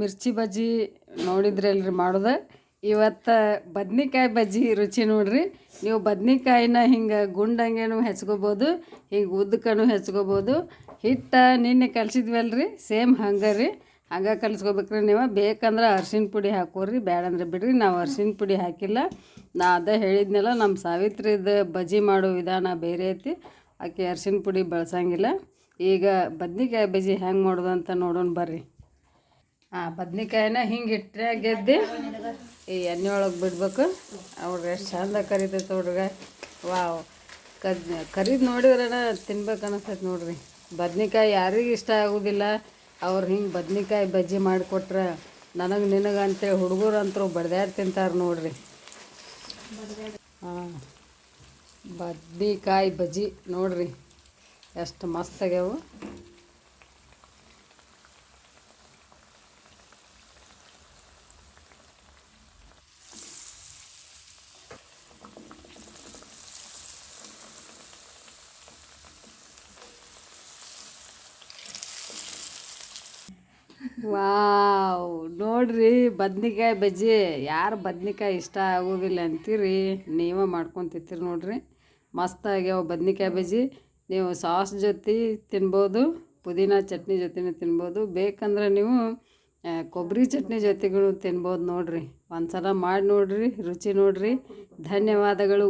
ಮಿರ್ಚಿ ಬಜ್ಜಿ ನೋಡಿದ್ರಲ್ರಿ ಮಾಡೋದು. ಇವತ್ತು ಬದ್ನಿಕಾಯಿ ಬಜ್ಜಿ ರುಚಿ ನೋಡ್ರಿ. ನೀವು ಬದ್ನಿಕಾಯಿನ ಹಿಂಗೆ ಗುಂಡಂಗೆನೂ ಹೆಚ್ಕೋಬೋದು, ಹಿಂಗೆ ಉದ್ದಕ್ಕೂ ಹೆಚ್ಕೋಬೋದು. ಹಿಟ್ಟು ನಿನ್ನೆ ಕಲ್ಸಿದ್ವಲ್ರಿ, ಸೇಮ್ ಹಂಗೆ ರೀ. ಹಂಗೆ ಕಲಿಸ್ಕೋಬೇಕ್ರಿ ನೀವು. ಬೇಕಂದ್ರೆ ಅರ್ಶಿನ ಪುಡಿ ಹಾಕೋರಿ ಬೇಡಂದ್ರೆ ಬಿಡ್ರಿ. ನಾವು ಅರ್ಶಿನ ಪುಡಿ ಹಾಕಿಲ್ಲ. ನಾ ಅದೇ ಹೇಳಿದ್ನಲ್ಲ ನಮ್ಮ ಸಾವಿತ್ರಿದ ಬಜ್ಜಿ ಮಾಡೋ ವಿಧಾನ ಬೇರೆ ಐತಿ. ಆಕೆ ಅರ್ಶಿನ ಪುಡಿ ಬಳಸಂಗಿಲ್ಲ. ಈಗ ಬದ್ನಿಕಾಯಿ ಬಜ್ಜಿ ಹೆಂಗೆ ಮಾಡೋದು ಅಂತ ನೋಡೋಣ ಬರ್ರಿ. ಹಾಂ ಬದ್ನಿಕಾಯಿನ ಹಿಂಗೆ ಇಟ್ಟರೆ ಗೆದ್ದಿ ಈ ಎಣ್ಣೆ ಒಳಗೆ ಬಿಡ್ಬೇಕು. ಅವ್ರು ಎಷ್ಟು ಚಂದ ಕರಿತೈತೆ ನೋಡ್ರಿ. ವಾವ್. ಕದ್, ಕರಿದು ನೋಡಿದ್ರಣ ತಿನ್ಬೇಕು ಅನಿಸ್ತೈತೆ ನೋಡ್ರಿ. ಬದ್ನಿಕಾಯಿ ಯಾರಿಗೆ ಇಷ್ಟ ಆಗೋದಿಲ್ಲ. ಅವ್ರು ಹಿಂಗೆ ಬದ್ನಿಕಾಯಿ ಬಜ್ಜಿ ಮಾಡಿಕೊಟ್ರೆ ನನಗೆ ನಿನಗೆ ಅಂತೇಳಿ ಹುಡುಗರು ಅಂತರೂ ಬಡ್ದ್ಯಾಡ್ ತಿಂತಾರೆ ನೋಡ್ರಿ. ಹಾಂ ಬದ್ನಿಕಾಯಿ ಬಜ್ಜಿ ನೋಡ್ರಿ. ಎಷ್ಟು ಮಸ್ತ್ ಆಗ್ಯಾವು. ವಾವ್. ನೋಡ್ರಿ, ಬದ್ನಿಕಾಯಿ ಬಜ್ಜಿ. ಯಾರು ಬದ್ನಿಕಾಯಿ ಇಷ್ಟ ಆಗೋದಿಲ್ಲ ಅಂತೀರಿ? ನೀವೇ ಮಾಡ್ಕೊತಿರ್ತೀರಿ ನೋಡ್ರಿ. ಮಸ್ತ್ ಆಗ್ಯಾವ ಬದ್ನಿಕಾಯಿ ಬಜ್ಜಿ. ನೀವು ಸಾಸ್ ಜೊತೆ ತಿನ್ಬೋದು, ಪುದೀನ ಚಟ್ನಿ ಜೊತೆನೂ ತಿನ್ಬೋದು. ಬೇಕಂದ್ರೆ ನೀವು ಕೊಬ್ಬರಿ ಚಟ್ನಿ ಜೊತೆಗೂ ತಿನ್ಬೋದು ನೋಡ್ರಿ. ಒಂದ್ಸಲ ಮಾಡಿ ನೋಡ್ರಿ, ರುಚಿ ನೋಡ್ರಿ. ಧನ್ಯವಾದಗಳು.